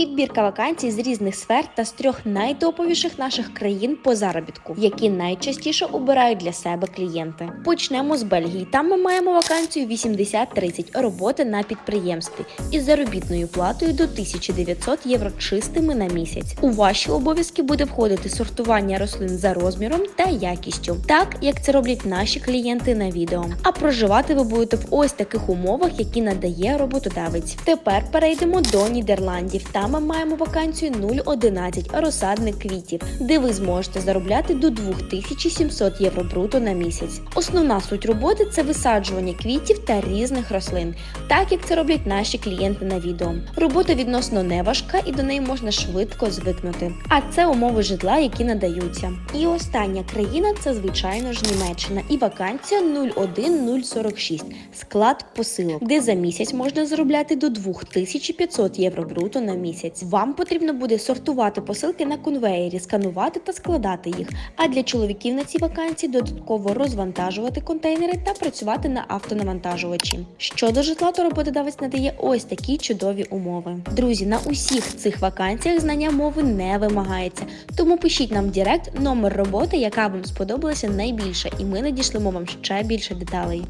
Підбірка вакансій з різних сфер та з трьох найтоповіших наших країн по заробітку, які найчастіше обирають для себе клієнти. Почнемо з Бельгії. Там ми маємо вакансію 80-30 роботи на підприємстві із заробітною платою до 1900 євро чистими на місяць. У ваші обов'язки буде входити сортування рослин за розміром та якістю, так як це роблять наші клієнти на відео. А проживати ви будете в ось таких умовах, які надає роботодавець. Тепер перейдемо до Нідерландів. Там ми маємо вакансію 011 розсадник квітів, де ви зможете заробляти до 2700 євро бруто на місяць. Основна суть роботи це висаджування квітів та різних рослин, так як це роблять наші клієнти на відео. Робота відносно не важка і до неї можна швидко звикнути. А це умови житла, які надаються. І остання країна це звичайно ж Німеччина і вакансія 01046 склад посилок, де за місяць можна заробляти до 2500 євро бруто на місяць. Вам потрібно буде сортувати посилки на конвеєрі, сканувати та складати їх. А для чоловіків на цій вакансії додатково розвантажувати контейнери та працювати на автонавантажувачі. Щодо житла, то роботодавець надає ось такі чудові умови. Друзі, на усіх цих вакансіях знання мови не вимагається, тому пишіть нам в Директ номер роботи, яка вам сподобалася найбільше, і ми надішлемо вам ще більше деталей.